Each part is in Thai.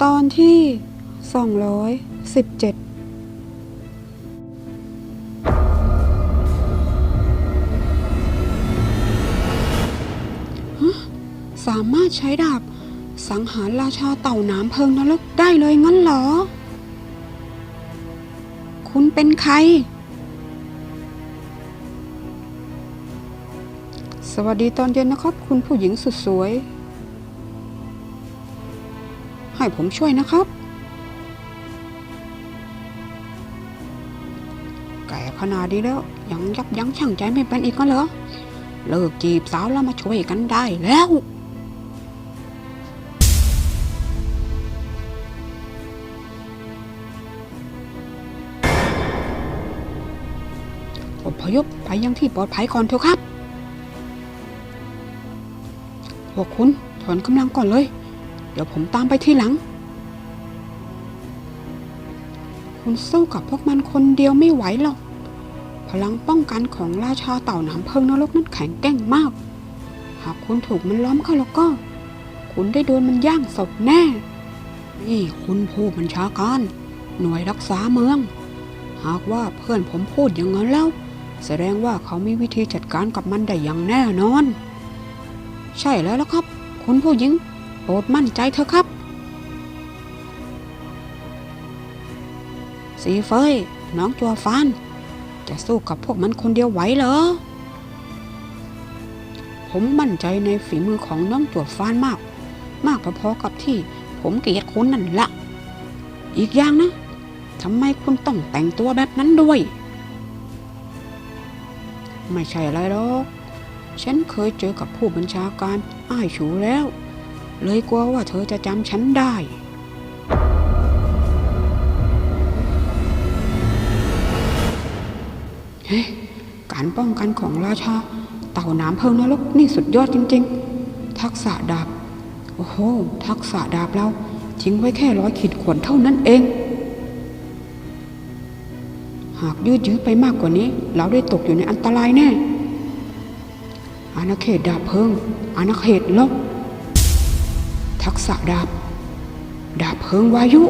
ตอนที่สองร้อยสิบเจ็ดสามารถใช้ดาบ สังหารราชาเต่าน้ำเพิงนรกได้เลยงั้นเหรอ คุณเป็นใคร สวัสดีตอนเย็นนะครับ คุณผู้หญิงสุดสวย ให้ผมช่วยนะครับ แก่ขนาดนี้แล้ว ยังยับยั้งชั่งใจไม่เป็นอีกก็เหรอ เลิกจีบสาวแล้วมาช่วยกันได้แล้วอพยพไปยังที่ปลอดภัยก่อนเถอะครับพวกคุณถอนกำลังก่อนเลย เดี๋ยวผมตามไปทีหลัง คุณสู้กับพวกมันคนเดียวไม่ไหวหรอก พลังป้องกันของราชาเต่าหนามเพิงนรกนั้นแข็งแกร่งมาก หากคุณถูกมันล้อมเข้าแล้วก็ คุณได้โดนมันย่างศพแน่ นี่คุณผู้บัญชาการ หน่วยรักษาเมือง หากว่าเพื่อนผมพูดอย่างนั้นแล้ว แสดงว่าเขามีวิธีจัดการกับมันได้อย่างแน่นอน ใช่แล้วล่ะครับ คุณผู้หญิง โปรดมั่นใจเถอะครับ สีเฟยน้องจัวฟานจะสู้กับพวกมันคนเดียวไหวเหรอ ผมมั่นใจในฝีมือของน้องจัวฟานมาก มากพอๆกับที่ผมเกลียดคุณนั่นละ อีกอย่างนะทำไมคุณต้องแต่งตัวแบบนั้นด้วย ไม่ใช่อะไรหรอก ฉันเคยเจอกับผู้บัญชาการอ้ายฉูแล้ว เลยกลัวว่าเธอจะจำฉันได้ เฮ้การป้องกันของราชา เต่าน้ำเพิงนรกนี่สุดยอดจริง ๆ ทักษะดาบ โอ้โห ทักษะดาบเราทิ้งไว้แค่ร้อยขีดข่วนเท่านั้นเอง หากยืดยื้อไปมากกว่านี้ เราได้ตกอยู่ในอันตรายแน่อาณาเขตดาบเพลิงอาณาเขตลบ ทักษะดาบ ดาบเพลิงวายุ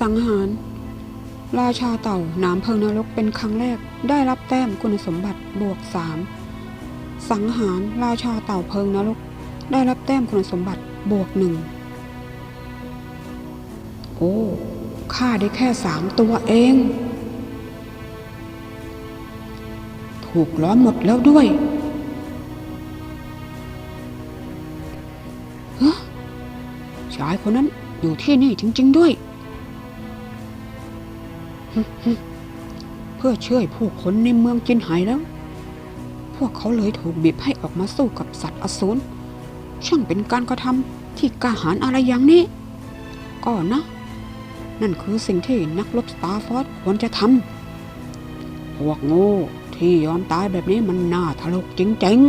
สังหาร ราชาเต่าน้ำเพลิงนรกเป็นครั้งแรกได้รับแต้มคุณสมบัติบวกสามสังหารราชาเต่าเพลิงนรก ได้รับแต้มคุณสมบัติบวกหนึ่งโอ้ฆ่าได้แค่สามตัวเอง ถูกล้อมหมดแล้วด้วย ชายคนนั้นอยู่ที่นี่จริง ๆ ด้วย เพื่อช่วยผู้คนในเมืองจินหายแล้ว พวกเขาเลยถูกบีบให้ออกมาสู้กับสัตว์อสูรช่างเป็นการกระทำที่กล้าหาญอะไรอย่างนี้ก็นะ นั่นคือสิ่งที่นักรบสตาร์ฟอร์ดควรจะทำพวกโง่ที่ยอมตายแบบนี้มันน่าทะลกจริง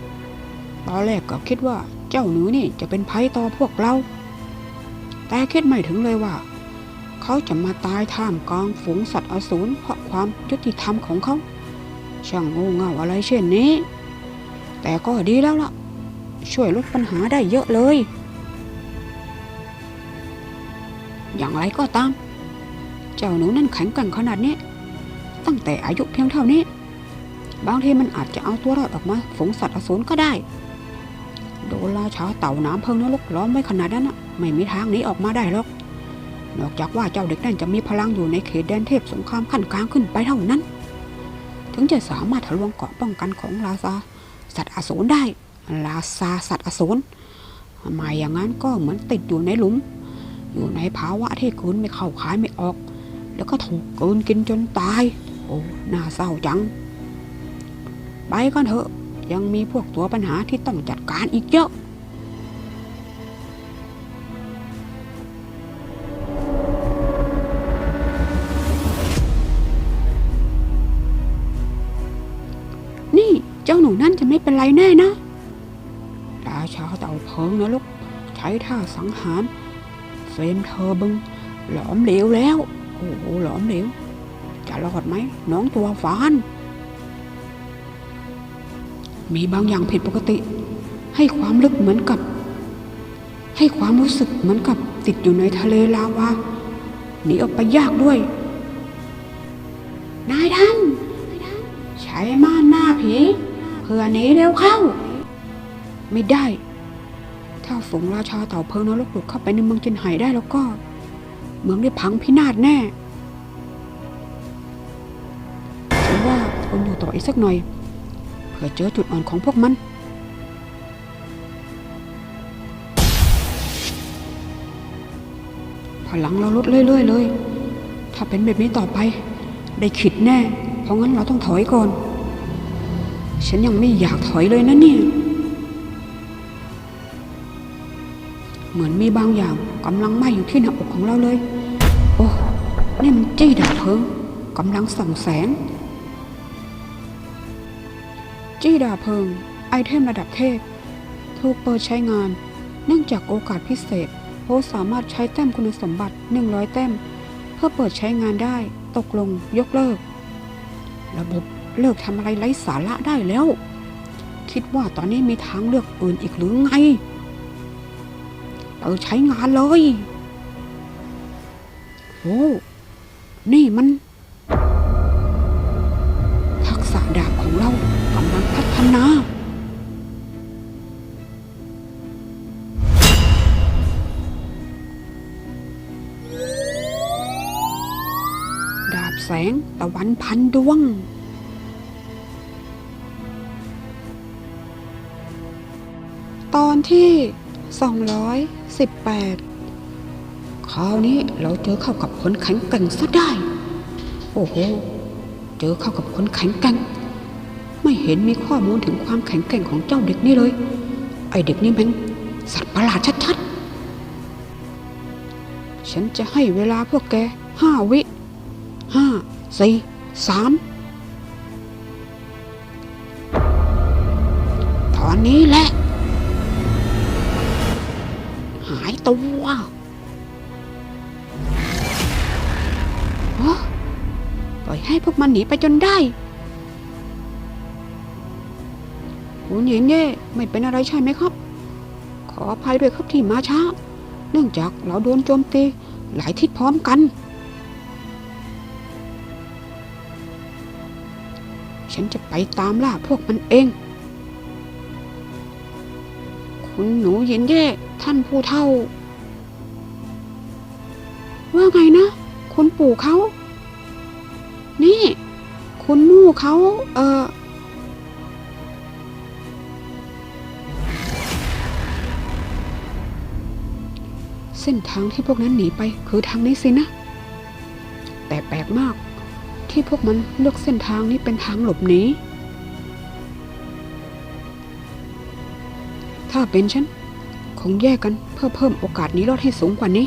ๆตอนแรกก็คิดว่า เจ้าหนูนี่จะเป็นภัยต่อพวกเรา แต่คิดไม่ถึงเลยว่า เขาจะมาตายท่ามกลางฝูงสัตว์อสูรเพราะความยุติธรรมของเขา ช่างโง่เง่าอะไรเช่นนี้ แต่ก็ดีแล้วล่ะ ช่วยลดปัญหาได้เยอะเลย อย่างไรก็ตาม เจ้าหนูนั่นแข็งแกร่งขนาดนี้ ตั้งแต่อายุเพียงเท่านี้ บางทีมันอาจจะเอาตัวรอดออกมาฝูงสัตว์อสูรก็ได้ โดนราชาเต่าน้ำเพิงนรกล้อมไว้ขนาดนั้นนะไม่มีทางหนีออกมาได้หรอก นอกจากว่าเจ้าเด็กนั่นจะมีพลังอยู่ในเขตแดนเทพสงครามขั้นกลางขึ้นไปเท่านั้น ถึงจะสามารถทะลวงเกาะป้องกันของราชาสัตว์อสูรได้ราชาสัตว์อสูรหมายอย่างนั้นก็เหมือนติดอยู่ในหลุม อยู่ในภาวะที่กืนไม่เข้าคายไม่ออก แล้วก็ถูกกลืนกินจนตาย โอ้น่าเศร้าจัง ไปก่อนเถอะ ยังมีพวกตัวปัญหาที่ต้องจัดการอีกเยอะนี่เจ้าหนูนั่นจะไม่เป็นไรแน่นะราชาเต่าเพิงนะลูก ใช้ท่าสังหารเฟรมเธอบึง หลอมเหลวแล้ว โอ้โหหลอมเหลว จะรอดไหม น้องตัวฟาน มีบางอย่างผิดปกติ ให้ความลึกเหมือนกับ ให้ความรู้สึกเหมือนกับติดอยู่ในทะเลลาวาหนีออกไปยากด้วย นายท่านใช้ม่านหน้าผีเพื่อหนีเร็วเข้า ไม่ได้ ถ้าฝูงราชาเต่าเพิงนรกหลุดเข้าไปในเมืองจินไหได้แล้วก็ เมืองได้พังพินาศแน่ฉันว่าควรอยู่ต่ออีกสักหน่อย เพื่อเจอจุดอ่อนของพวกมันพลังเราลดเรื่อยๆเลย ถ้าเป็นแบบนี้ต่อไป ได้ขิดแน่ เพราะงั้นเราต้องถอยก่อน ฉันยังไม่อยากถอยเลยนะเนี่ย เหมือนมีบางอย่างกำลังไหม้อยู่ที่หน้าอกของเราเลย โอ้ นี่มันจี้ดับเพลิงกำลังส่องแสง จี้ดาเพลิง ไอเทมระดับเทพ ถูกเปิดใช้งาน เนื่องจากโอกาสพิเศษโพสสามารถใช้แต้มคุณสมบัติ 100 แต้ม เพื่อเปิดใช้งานได้ ตกลงยกเลิก ระบบเลิกทำอะไรไร้สาระได้แล้ว คิดว่าตอนนี้มีทางเลือกอื่นอีกหรือไงเปิดใช้งานเลยโอ้นี่มันำลังพัฒนาดาบแสงตะวันพันดวง ตอนที่ 218 คราวนี้เราเจอเข้ากับคนแข็งแกร่งซะได้ โอ้โห เจอเข้ากับคนแข็งแกร่ง ไม่เห็นมีข้อมูลถึงความแข็งแกร่งของเจ้าเด็กนี่เลย ไอเด็กนี่มันสัตว์ประหลาดชัดๆ ฉันจะให้เวลาพวกแกห้าวิห้าสี่สามตอนนี้แหละ หายตัวโอ้ปล่อยให้พวกมันหนีไปจนได้ คุณหญิงเย่ไม่เป็นอะไรใช่ไหมครับ ขออภัยด้วยครับที่มาช้า เนื่องจากเราโดนโจมตีหลายทิศพร้อมกัน ฉันจะไปตามล่าพวกมันเอง คุณหนูหยินเย่ท่านผู้เฒ่า ว่าไงนะ คุณปู่เขา นี่ คุณมู่เขา เออ เส้นทางที่พวกนั้นหนีไปคือทางนี้สินะ แต่แปลกมาก ที่พวกมันเลือกเส้นทางนี้เป็นทางหลบหนีถ้าเป็นฉัน คงแยกกันเพื่อเพิ่มโอกาสหนี้รอดให้สูงกว่านี้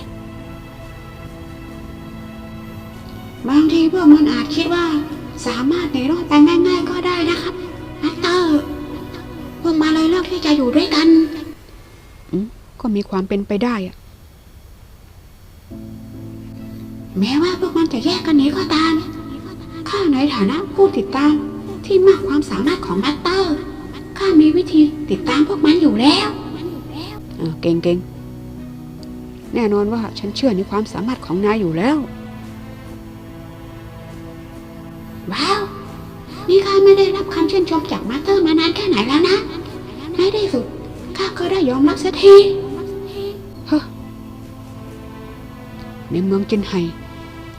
บางทีพวกมันอาจคิดว่า สามารถหนีรอดไปง่าย ๆ ก็ได้นะครับนัตเตอร์พวกมาเลยเลือกที่จะอยู่ด้วยกัน อืมก็มีความเป็นไปได้อะ แม้ว่าพวกมันจะแยกกันหนีก็ตาม ข้าในฐานะผู้ติดตามที่มากความสามารถของมาสเตอร์ ข้ามีวิธีติดตามพวกมันอยู่แล้วเออเก่งเก่งแน่นอนว่าฉันเชื่อในความสามารถของนายอยู่แล้ว ว้าว นี่ข้าไม่ได้รับคำชื่นชมจากมาสเตอร์มานานแค่ไหนแล้วนะในที่สุดข้าก็ได้ยอมรับเสียทีเฮ้อในเมืองจินไห่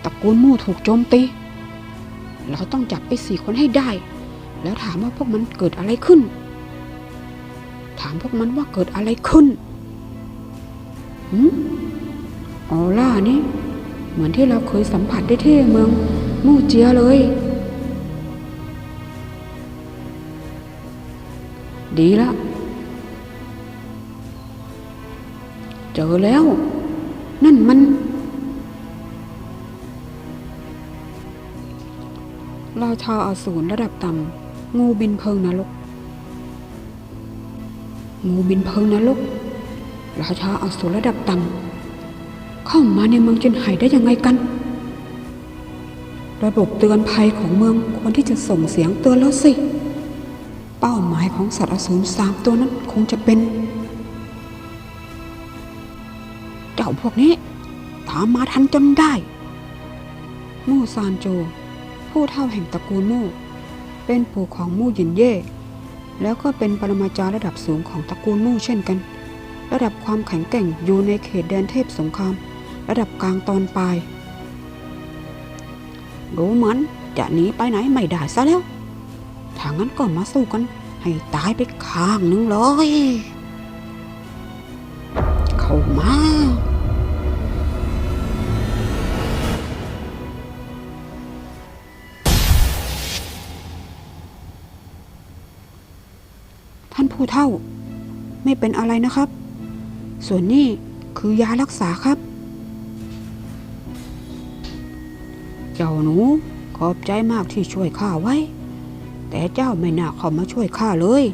ตระกูลมู่ถูกโจมตี เราต้องจับไอ้สี่คนให้ได้ แล้วถามว่าพวกมันเกิดอะไรขึ้น ถามพวกมันว่าเกิดอะไรขึ้นหืมออล่านี่เหมือนที่เราเคยสัมผัสได้ที่เมืองมู่เจียเลย ดีละ เจอแล้ว นั่นมัน ราชาอสูรระดับต่ำงูบินเพิงนรก งูบินเพิงนรกราชาอสูรระดับต่ำเข้ามาในเมืองจินไห่ได้ยังไงกัน ระบบเตือนภัยของเมืองควรที่จะส่งเสียงเตือนแล้วสิ เป้าหมายของสัตว์อสูรสามตัวนั้นคงจะเป็น เจ้าพวกนี้ตามมาทันจนได้ มูซานโจ ผู้เท่าแห่งตระกูลมู่เป็นปู่ของมู่หยินเย่แล้วก็เป็นปรมาจารย์ระดับสูงของตระกูลมู่เช่นกัน ระดับความแข็งแกร่งอยู่ในเขตแดนเทพสงคราม ระดับกลางตอนปลาย รู้มือนจะหนีไปไหนไม่ได้ซะแล้ว ถ้างั้นก็มาสู้กัน ให้ตายไปข้างหนึ่งเลย เข้ามา ท่านผู้เท่า ไม่เป็นอะไรนะครับ ส่วนนี้คือยารักษาครับ เจ้าหนูขอบใจมากที่ช่วยข้าไว้ แต่เจ้าไม่น่าเข้ามาช่วยข้าเลย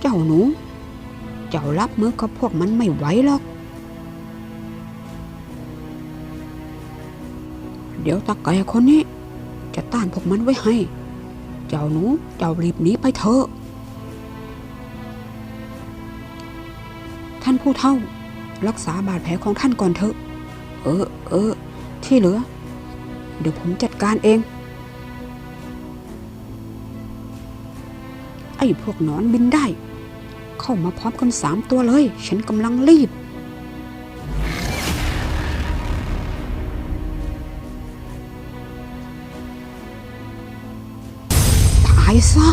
เจ้าหนู เจ้ารับมือกับพวกมันไม่ไหวหรอก เดี๋ยวตาแก่คนนี้ จะต้านพวกมันไว้ให้ เจ้าหนูเจ้ารีบหนีไปเถอะ ผู้เฒ่า รักษาบาดแผลของท่านก่อนเถอะ เออ เออ ที่เหลือ เดี๋ยวผมจัดการเอง ไอ้พวกนอนบินได้ เข้ามาพร้อมกันสามตัวเลย ฉันกำลังรีบตายซะ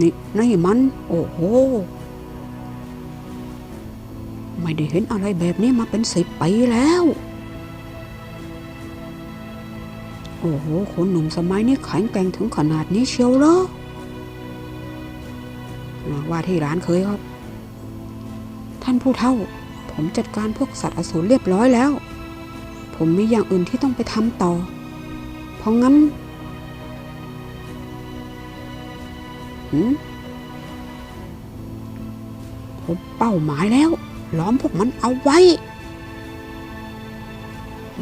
นี่นี่มัน โอ้โห ไม่ได้เห็นอะไรแบบนี้มาเป็นสิบปีแล้ว โอ้โหคนหนุ่มสมัยนี้แข็งแกร่งถึงขนาดนี้เชียวเหรออ่าว่าที่ร้านเคยครับ ท่านผู้เฒ่า ผมจัดการพวกสัตว์อสูรเรียบร้อยแล้ว ผมมีอย่างอื่นที่ต้องไปทำต่อ เพราะงั้น ผมเป้าหมายแล้ว ล้อมพวกมันเอาไว้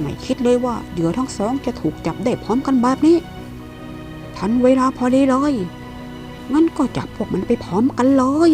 ไม่คิดเลยว่าเหยื่อทั้งสองจะถูกจับได้พร้อมกันแบบนี้ ทันเวลาพอดีเลยงั้นก็จับพวกมันไปพร้อมกันเลย